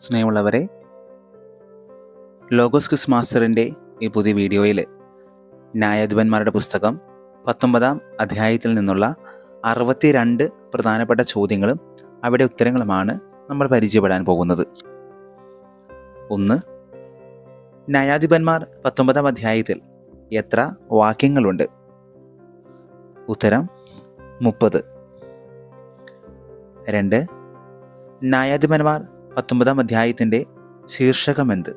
സ്നേഹമുള്ളവരെ logos quiz മാസ്റ്ററിന്റെ ഈ പുതിയ വീഡിയോയിൽ ന്യായാധിപന്മാരുടെ പുസ്തകം പത്തൊമ്പതാം അധ്യായത്തിൽ നിന്നുള്ള അറുപത്തിരണ്ട് പ്രധാനപ്പെട്ട ചോദ്യങ്ങളും അവിടെ ഉത്തരങ്ങളുമാണ് നമ്മൾ പരിചയപ്പെടാൻ പോകുന്നത്. ഒന്ന് ന്യായാധിപന്മാർ പത്തൊമ്പതാം അധ്യായത്തിൽ എത്ര വാക്യങ്ങളുണ്ട്? ഉത്തരം മുപ്പത്. രണ്ട് ന്യായാധിപന്മാർ പത്തൊമ്പതാം അധ്യായത്തിന്റെ ശീർഷകമെന്ത്?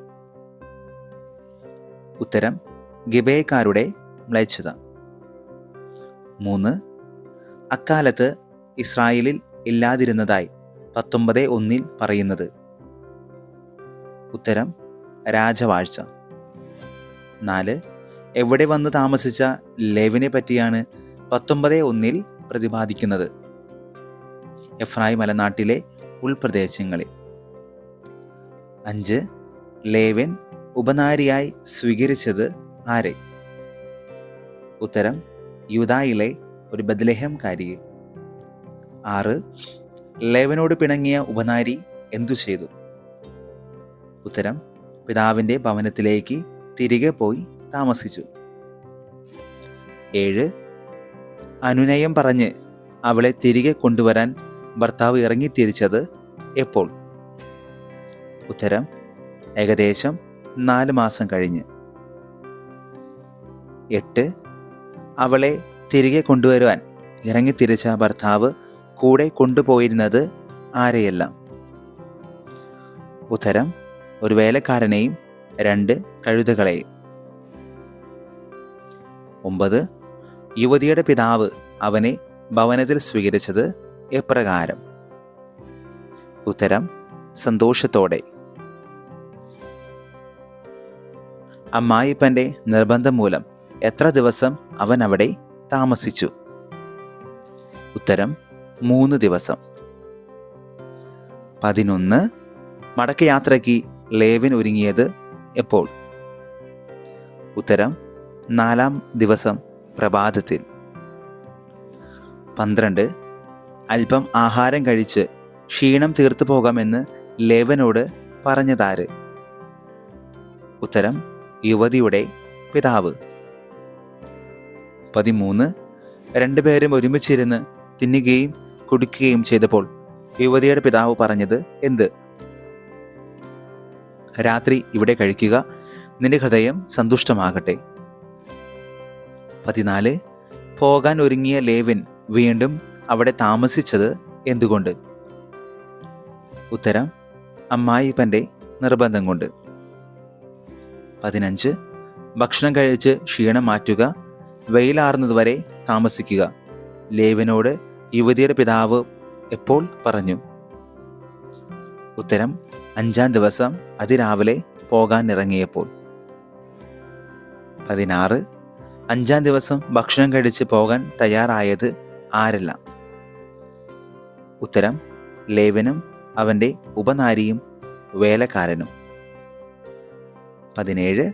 ഉത്തരം ഗിബേക്കാരുടെ മ്ലേച്ഛത. മൂന്ന് അക്കാലത്ത് ഇസ്രായേലിൽ ഇല്ലാതിരുന്നതായി പത്തൊമ്പത് ഒന്നിൽ പറയുന്നത്. ഉത്തരം രാജവാഴ്ച. നാല് എവിടെ വന്ന് താമസിച്ച ലേവിനെ പറ്റിയാണ് പത്തൊമ്പത് ഒന്നിൽ പ്രതിപാദിക്കുന്നത്. എഫ്രായി മലനാട്ടിലെ ഉൾപ്രദേശങ്ങളിൽ. അഞ്ച്. ലേവൻ ഉപനാരിയായി സ്വീകരിച്ചത് ആരെ? ഉത്തരം യുദായിലെ ഒരു ബദ്ലഹംകാരിയെ ആറ്. ലേവനോട് പിണങ്ങിയ ഉപനാരി എന്തു ചെയ്തു? ഉത്തരം പിതാവിന്റെ ഭവനത്തിലേക്ക് തിരികെ പോയി താമസിച്ചു. ഏഴ്. അനുനയം പറഞ്ഞ് അവളെ തിരികെ കൊണ്ടുവരാൻ ഭർത്താവ് ഇറങ്ങി ഇറങ്ങിത്തിരിച്ചത് എപ്പോൾ? ഉത്തരം ഏകദേശം നാല് മാസം കഴിഞ്ഞ്. എട്ട് അവളെ തിരികെ കൊണ്ടുവരുവാൻ ഇറങ്ങിത്തിരിച്ച ഭർത്താവ് കൂടെ കൊണ്ടുപോയിരുന്നത് ആരെയെല്ലാം? ഉത്തരം ഒരു വേലക്കാരനെയും രണ്ട് കഴുതകളെയും. ഒമ്പത് യുവതിയുടെ പിതാവ് അവനെ ഭവനത്തിൽ സ്വീകരിച്ചത് എപ്രകാരം? ഉത്തരം സന്തോഷത്തോടെ. അമ്മായിപ്പന്റെ നിർബന്ധം മൂലം എത്ര ദിവസം അവൻ അവിടെ താമസിച്ചു? ഉത്തരം മൂന്ന് ദിവസം. പതിനൊന്ന് മടക്കയാത്രയ്ക്ക് ലേവൻ ഒരുങ്ങിയത് എപ്പോൾ? ഉത്തരം നാലാം ദിവസം പ്രഭാതത്തിൽ. പന്ത്രണ്ട് അല്പം ആഹാരം കഴിച്ച് ക്ഷീണം തീർത്തു പോകാമെന്ന് ലേവനോട് പറഞ്ഞതാര്? ഉത്തരം യുവതിയുടെ പിതാവ്. പതിമൂന്ന്. രണ്ടുപേരും ഒരുമിച്ചിരുന്ന് തിന്നുകയും കുടിക്കുകയും ചെയ്തപ്പോൾ യുവതിയുടെ പിതാവ് പറഞ്ഞത് എന്ത്? രാത്രി ഇവിടെ കഴിക്കുക. നിന്റെ ഹൃദയം സന്തുഷ്ടമാകട്ടെ. പതിനാല്. പോകാൻ ഒരുങ്ങിയ ലേവിൻ വീണ്ടും അവിടെ താമസിച്ചത് എന്തുകൊണ്ട്? ഉത്തരം അമ്മായിപ്പന്റെ നിർബന്ധം കൊണ്ട്. പതിനഞ്ച്. ഭക്ഷണം കഴിച്ച് ക്ഷീണം മാറ്റുക. വെയിലാറുന്നതുവരെ താമസിക്കുക. ലേവനോട് യുവതിയുടെ പിതാവ് എപ്പോൾ പറഞ്ഞു? ഉത്തരം അഞ്ചാം ദിവസം അതിരാവിലെ പോകാൻ ഇറങ്ങിയപ്പോൾ പതിനാറ്. അഞ്ചാം ദിവസം ഭക്ഷണം കഴിച്ച് പോകാൻ തയ്യാറായത് ആരെല്ലാം? ഉത്തരം ലേവനും അവന്റെ ഉപനാരിയും വേലക്കാരനും. പതിനേഴ്.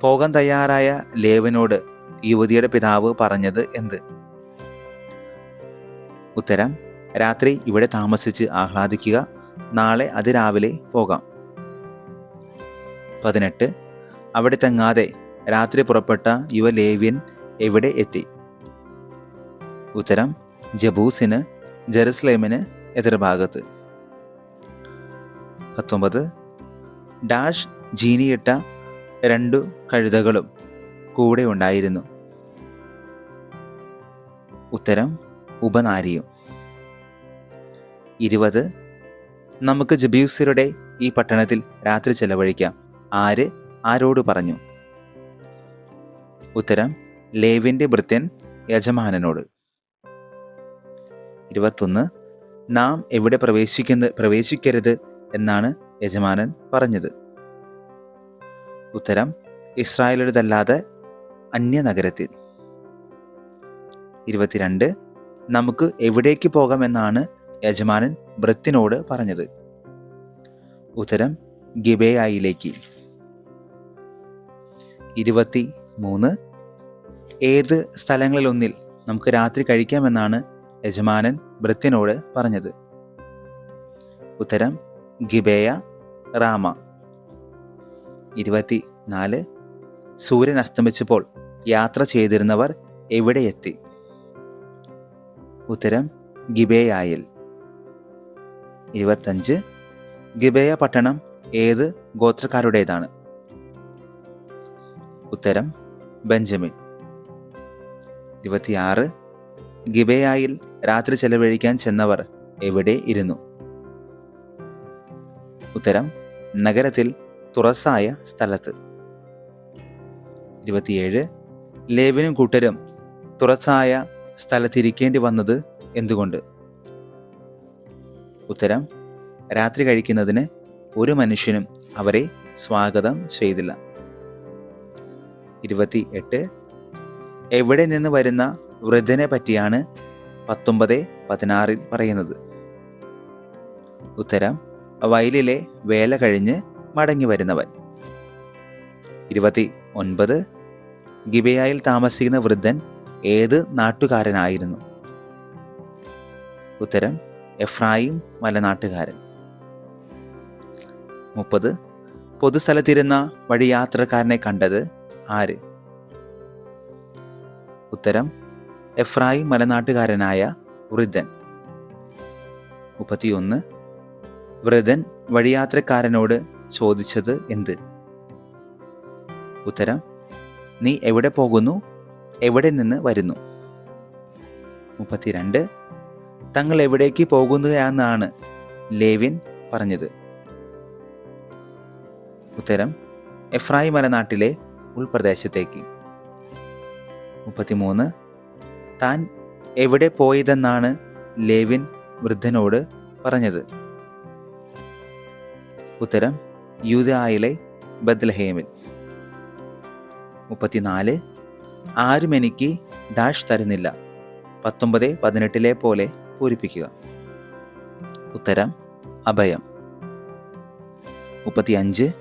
പോകാൻ തയ്യാറായ ലേവനോട് യുവതിയുടെ പിതാവ് പറഞ്ഞത് എന്ത്? ഉത്തരം രാത്രി ഇവിടെ താമസിച്ച് ആഹ്ലാദിക്കുക. നാളെ അതിരാവിലെ പോകാം. പതിനെട്ട്. അവിടെ തങ്ങാതെ രാത്രി പുറപ്പെട്ട യുവലേവ്യൻ എവിടെ എത്തി? ഉത്തരം ജബൂസിന് ജെറുസലേമിന് എതിർഭാഗത്ത്. പത്തൊമ്പത്. ഡാഷ് ജീനിയിട്ട രണ്ടു കഴുതകളും കൂടെ ഉണ്ടായിരുന്നു. ഉത്തരം ഉപനാരിയും. ഇരുപത് നമുക്ക് ജബ്യൂസിയുടെ ഈ പട്ടണത്തിൽ രാത്രി ചെലവഴിക്കാം. ആര് ആരോട് പറഞ്ഞു? ഉത്തരം ലേവിന്റെ ഭൃത്യൻ യജമാനനോട്. ഇരുപത്തൊന്ന് നാം എവിടെ പ്രവേശിക്കുന്ന പ്രവേശിക്കരുത് എന്നാണ് യജമാനൻ പറഞ്ഞത്. ഉത്തരം ഇസ്രായേലുടേതല്ലാതെ അന്യനഗരത്തിൽ. ഇരുപത്തിരണ്ട് നമുക്ക് എവിടേക്ക് പോകാമെന്നാണ് യജമാനൻ ബ്രത്തിനോട് പറഞ്ഞത്. ഉത്തരം ഗിബേയായിലേക്ക്. ഇരുപത്തി മൂന്ന് ഏത് സ്ഥലങ്ങളിലൊന്നിൽ നമുക്ക് രാത്രി കഴിക്കാമെന്നാണ് യജമാനൻ ബ്രത്തിനോട് പറഞ്ഞത്. ഉത്തരം ഗിബേയ റാമ. ഇരുപത്തി നാല് സൂര്യൻ അസ്തമിച്ചപ്പോൾ യാത്ര ചെയ്തിരുന്നവർ എവിടെയെത്തി ഉത്തരം ഗിബേയായിൽ. ഇരുപത്തഞ്ച്. ഗിബേയ പട്ടണം ഏത് ഗോത്രക്കാരുടേതാണ്? ഉത്തരം ബെഞ്ചമിൻ. ഇരുപത്തിയാറ്. ഗിബേയായിൽ രാത്രി ചെലവഴിക്കാൻ ചെന്നവർ എവിടെ ഇരുന്നു? ഉത്തരം നഗരത്തിൽ തുറസായ സ്ഥലത്ത്. ഇരുപത്തിയേഴ്. ലേവനും കൂട്ടരും തുറസായ സ്ഥലത്തിരിക്കേണ്ടി വന്നത് എന്തുകൊണ്ട്? ഉത്തരം രാത്രി കഴിക്കുന്നതിന് ഒരു മനുഷ്യനും അവരെ സ്വാഗതം ചെയ്തില്ല. ഇരുപത്തി എട്ട് എവിടെ നിന്ന് വരുന്ന വൃദ്ധനെ പറ്റിയാണ് പത്തൊമ്പത് പതിനാറിൽ പറയുന്നത്. ഉത്തരം വയലിലെ വേല കഴിഞ്ഞ് മടങ്ങി വരുന്നവൻ. ഇരുപത്തി ഒൻപത് ഗിബയായിൽ താമസിക്കുന്ന വൃദ്ധൻ ഏത് നാട്ടുകാരനായിരുന്നു? ഉത്തരം എഫ്രായിം മലനാട്ടുകാരൻ. മുപ്പത്. പൊതുസ്ഥലത്തിരുന്ന വഴിയാത്രക്കാരനെ കണ്ടത് ആര്? ഉത്തരം എഫ്രായിം മലനാട്ടുകാരനായ വൃദ്ധൻ. മുപ്പത്തിയൊന്ന്. വൃദ്ധൻ വഴിയാത്രക്കാരനോട് ചോദിച്ചത് എന്ത്? ഉത്തരം നീ എവിടെ പോകുന്നു? എവിടെ നിന്ന് വരുന്നു? മുപ്പത്തിരണ്ട് തങ്ങൾ എവിടേക്ക് പോകുകയാണെന്നാണ് ലേവിൻ പറഞ്ഞത്. ഉത്തരം എഫ്രായി മലനാട്ടിലെ ഉൾപ്രദേശത്തേക്ക്. മുപ്പത്തിമൂന്ന് താൻ എവിടെ പോയതെന്നാണ് ലേവിൻ വൃദ്ധനോട് പറഞ്ഞത്? ഉത്തരം യൂതായിലെ ബദ്ലഹേമിൽ മുപ്പത്തിനാല് ആരും എനിക്ക് ഡാഷ് തരുന്നില്ല. പത്തൊമ്പത് പതിനെട്ടിലെ പോലെ പൂരിപ്പിക്കുക. ഉത്തരം അഭയം. മുപ്പത്തിയഞ്ച്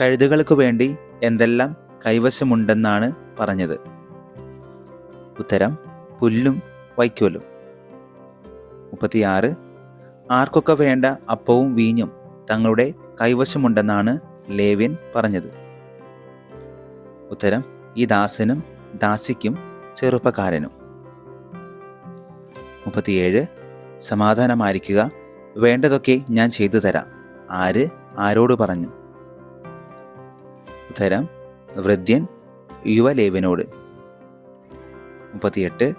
കഴുതുകൾക്ക് വേണ്ടി എന്തെല്ലാം കൈവശമുണ്ടെന്നാണ് പറഞ്ഞത്. ഉത്തരം പുല്ലും വൈക്കോലും. മുപ്പത്തിയാറ് ആർക്കൊക്കെ വേണ്ട അപ്പവും വീഞ്ഞും തങ്ങളുടെ കൈവശമുണ്ടെന്നാണ് ലേവ്യൻ പറഞ്ഞത്. ഉത്തരം ഈ ദാസനും ദാസിക്കും ചെറുപ്പക്കാരനും. മുപ്പത്തിയേഴ് സമാധാനമായിരിക്കുക. വേണ്ടതൊക്കെ ഞാൻ ചെയ്തു തരാം. ആര് ആരോട് പറഞ്ഞു? ഉത്തരം വൃദ്ധ്യൻ യുവലേവനോട് മുപ്പത്തിയെട്ട്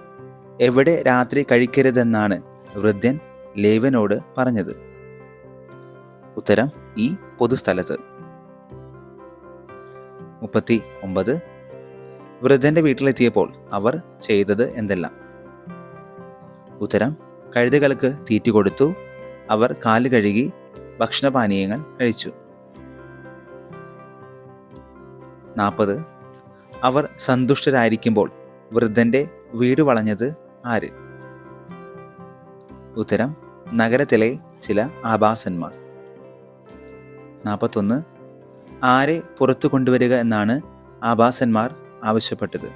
എവിടെ രാത്രി കഴിക്കരുതെന്നാണ് വൃദ്ധൻ ലേവനോട് പറഞ്ഞത്. ഉത്തരം ഈ പൊതുസ്ഥലത്ത്. മുപ്പത്തി ഒമ്പത് വൃദ്ധന്റെ വീട്ടിലെത്തിയപ്പോൾ അവർ ചെയ്തത് എന്തെല്ലാം? ഉത്തരം കഴുതകൾക്ക് തീറ്റ കൊടുത്തു. അവർ കാൽ കഴുകി ഭക്ഷണപാനീയങ്ങൾ കഴിച്ചു. നാൽപ്പത് അവർ സന്തുഷ്ടരായിരിക്കുമ്പോൾ വൃദ്ധന്റെ വീട് വളഞ്ഞത് ആര്? ഉത്തരം നഗരത്തിലെ ചില ആഭാസന്മാർ. നാൽപ്പത്തൊന്ന് ആരെ പുറത്തു കൊണ്ടുവരിക എന്നാണ് ആഭാസന്മാർ ആവശ്യപ്പെട്ടത്.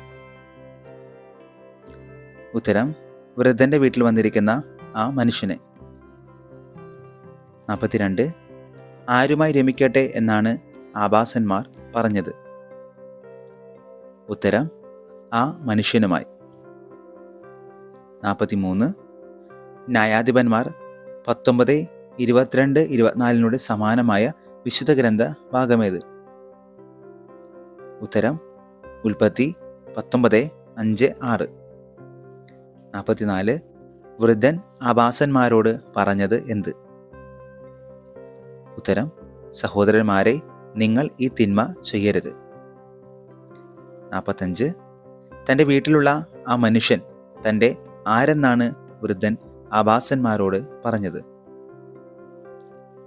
ഉത്തരം വൃദ്ധന്റെ വീട്ടിൽ വന്നിരിക്കുന്ന ആ മനുഷ്യനെ. നാൽപ്പത്തിരണ്ട് ആരുമായി രമിക്കട്ടെ എന്നാണ് ആഭാസന്മാർ പറഞ്ഞത്. ഉത്തരം ആ മനുഷ്യനുമായി. നാൽപ്പത്തിമൂന്ന് ന്യായാധിപന്മാർ പത്തൊമ്പത് ഇരുപത്തിരണ്ട് ഇരുപത്തിനാലിനോട് സമാനമായ വിശുദ്ധ ഗ്രന്ഥ ഭാഗമേത്? ഉത്തരം ഉൽപ്പത്തി പത്തൊമ്പത് അഞ്ച് ആറ്. നാൽപ്പത്തിനാല് വൃദ്ധൻ ആഭാസന്മാരോട് പറഞ്ഞത് എന്ത്? ഉത്തരം സഹോദരന്മാരെ നിങ്ങൾ ഈ തിന്മ ചെയ്യരുത്. നാൽപ്പത്തഞ്ച് തന്റെ വീട്ടിലുള്ള ആ മനുഷ്യൻ തന്റെ ആരെന്നാണ് വൃദ്ധൻ ആഭാസന്മാരോട് പറഞ്ഞത്?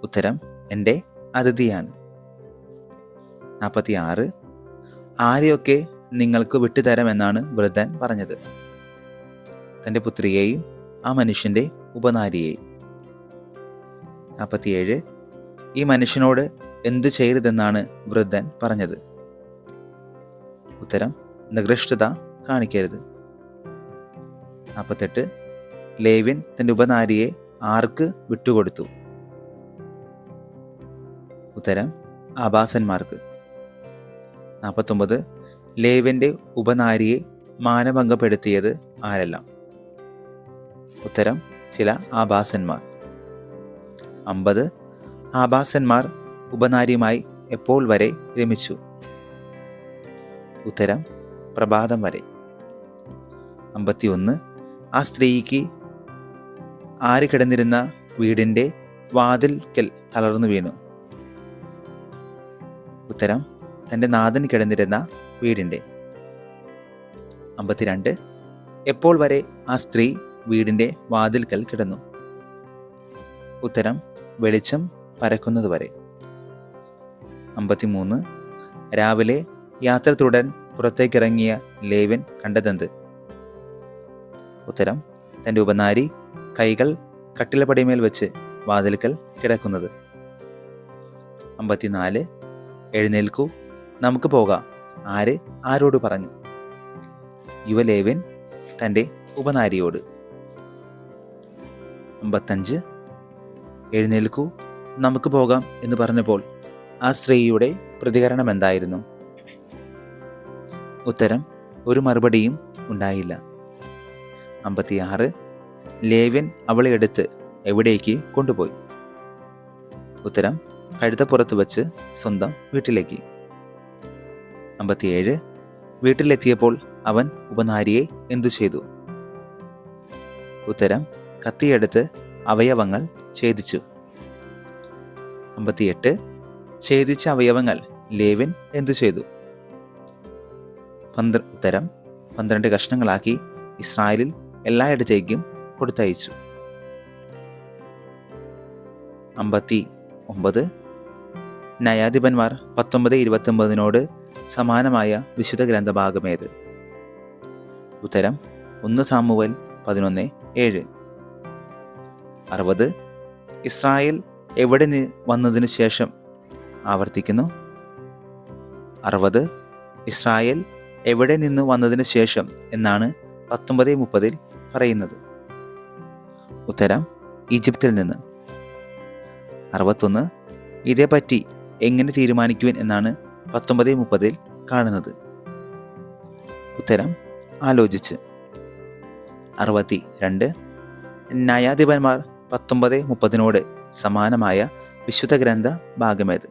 ഉത്തരം എന്റെ അതിഥിയാണ്. നാൽപ്പത്തി ആറ് ആരെയൊക്കെ നിങ്ങൾക്ക് വിട്ടുതരാമെന്നാണ് വൃദ്ധൻ പറഞ്ഞത്. തന്റെ പുത്രിയെയും ആ മനുഷ്യന്റെ ഉപനാരിയെയും. നാൽപ്പത്തിയേഴ് ഈ മനുഷ്യനോട് എന്തു ചെയ്യരുതെന്നാണ് വൃദ്ധൻ പറഞ്ഞത്. ഉത്തരം നികൃഷ്ടത കാണിക്കരുത്. നാൽപ്പത്തെട്ട് ലേവിൻ തന്റെ ഉപനാരിയെ ആർക്ക് വിട്ടുകൊടുത്തു? ഉത്തരം ആഭാസന്മാർക്ക് നാൽപ്പത്തൊമ്പത് ലേവന്റെ ഉപനാരിയെ മാനഭംഗപ്പെടുത്തിയത് ആരെല്ലാം? ഉത്തരം ചില ആഭാസന്മാർ അമ്പത്. ആഭാസന്മാർ ഉപനാരിയുമായി എപ്പോൾ വരെ രമിച്ചു? ഉത്തരം പ്രഭാതം വരെ. അമ്പത്തിയൊന്ന്. ആ സ്ത്രീക്ക് ആര് കിടന്നിരുന്ന വീടിന്റെ വാതിൽക്കൽ തളർന്നു വീണു. ഉത്തരം തന്റെ നാഥൻ കിടന്നിരുന്ന വീടിന്റെ അമ്പത്തിരണ്ട് എപ്പോൾ വരെ ആ സ്ത്രീ വീടിന്റെ വാതിൽക്കൽ കിടന്നു? ഉത്തരം വെളിച്ചം പരക്കുന്നതുവരെ അമ്പത്തിമൂന്ന് രാവിലെ യാത്ര തുടരാൻ പുറത്തേക്കിറങ്ങിയ ലേവൻ കണ്ടതെന്ത്? ഉത്തരം തന്റെ ഉപനാരി കൈകൾ കട്ടിലപ്പടിമേൽ വെച്ച് വാതിൽക്കൽ കിടക്കുന്നത്. അമ്പത്തിനാല് എഴുന്നേൽക്കൂ. നമുക്ക് പോകാം. ആര്? ആരോട് പറഞ്ഞു? യുവലേവൻ തന്റെ ഉപനാരിയോട്. അമ്പത്തഞ്ച്. എഴുന്നേൽക്കൂ. നമുക്ക് പോകാം എന്ന് പറഞ്ഞപ്പോൾ ആ സ്ത്രീയുടെ പ്രതികരണം എന്തായിരുന്നു? ഉത്തരം ഒരു മറുപടിയും ഉണ്ടായില്ല. അമ്പത്തിയാറ്. ലേവ്യൻ അവളെ എടുത്ത് എവിടേക്ക് കൊണ്ടുപോയി? ഉത്തരം കഴുതപ്പുറത്ത് വച്ച് സ്വന്തം വീട്ടിലേക്ക്. അമ്പത്തിയേഴ്. വീട്ടിലെത്തിയപ്പോൾ അവൻ ഉപനാരിയെ എന്തു ചെയ്തു? ഉത്തരം കത്തിയെടുത്ത് അവയവങ്ങൾ ഛേദിച്ചു. അമ്പത്തിയെട്ട്. ഛേദിച്ച അവയവങ്ങൾ ലേവിൻ എന്തു ചെയ്തു? പന്ത്ര ഉത്തരം പന്ത്രണ്ട് കഷ്ണങ്ങളാക്കി ഇസ്രായേലിൽ എല്ലായിടത്തേക്കും കൊടുത്തയച്ചു. അമ്പത്തി ഒമ്പത് ന്യായാധിപന്മാർ പത്തൊമ്പത് ഇരുപത്തൊമ്പതിനോട് സമാനമായ വിശുദ്ധ ഗ്രന്ഥഭാഗമേത്? ഉത്തരം ഒന്ന് സാമുവൽ പതിനൊന്ന് ഏഴ്. അറുപത് ഇസ്രായേൽ എവിടെ നിന്ന് വന്നതിനു ശേഷം ആവർത്തിക്കുന്നു? അറുപത് ഇസ്രായേൽ എവിടെ നിന്ന് വന്നതിന് ശേഷം എന്നാണ് പത്തൊമ്പത് മുപ്പതിൽ പറയുന്നത്. ഉത്തരം ഈജിപ്തിൽ നിന്ന്. അറുപത്തൊന്ന് ഇതേപ്പറ്റി എങ്ങനെ തീരുമാനിക്കുവാൻ എന്നാണ് പത്തൊമ്പത് മുപ്പതിൽ കാണുന്നത്. ഉത്തരം ആലോചിച്ച്. അറുപത്തി രണ്ട് ന്യായാധിപന്മാർ പത്തൊമ്പത് മുപ്പതിനോട് സമാനമായ വിശുദ്ധ ഗ്രന്ഥ ഭാഗമേത്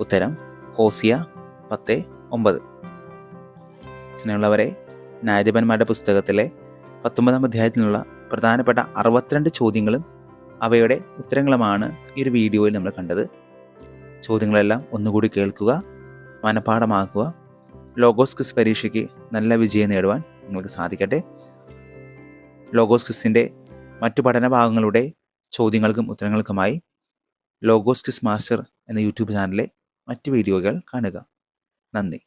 ഉത്തരം ഹോസിയ പത്ത് ഒമ്പത്. സ്നേഹമുള്ളവരെ ന്യായാധിപന്മാരുടെ പുസ്തകത്തിലെ പത്തൊമ്പതാം അധ്യായത്തിനുള്ള പ്രധാനപ്പെട്ട അറുപത്തിരണ്ട് ചോദ്യങ്ങളും അവയുടെ ഉത്തരങ്ങളുമാണ് ഈ ഒരു വീഡിയോയിൽ നമ്മൾ കണ്ടത്. ചോദ്യങ്ങളെല്ലാം ഒന്നുകൂടി കേൾക്കുക മനഃപാഠമാക്കുക. ലോഗോസ് ക്വിസ് പരീക്ഷയ്ക്ക് നല്ല വിജയം നേടുവാൻ നിങ്ങൾക്ക് സാധിക്കട്ടെ. ലോഗോസ് ക്വിസിന്റെ മറ്റു പഠന ഭാഗങ്ങളുടെ ചോദ്യങ്ങൾക്കും ഉത്തരങ്ങൾക്കുമായി ലോഗോസ് ക്വിസ് മാസ്റ്റർ എന്ന യൂട്യൂബ് ചാനലിലെ മറ്റ് വീഡിയോകൾ കാണുക. നന്ദി.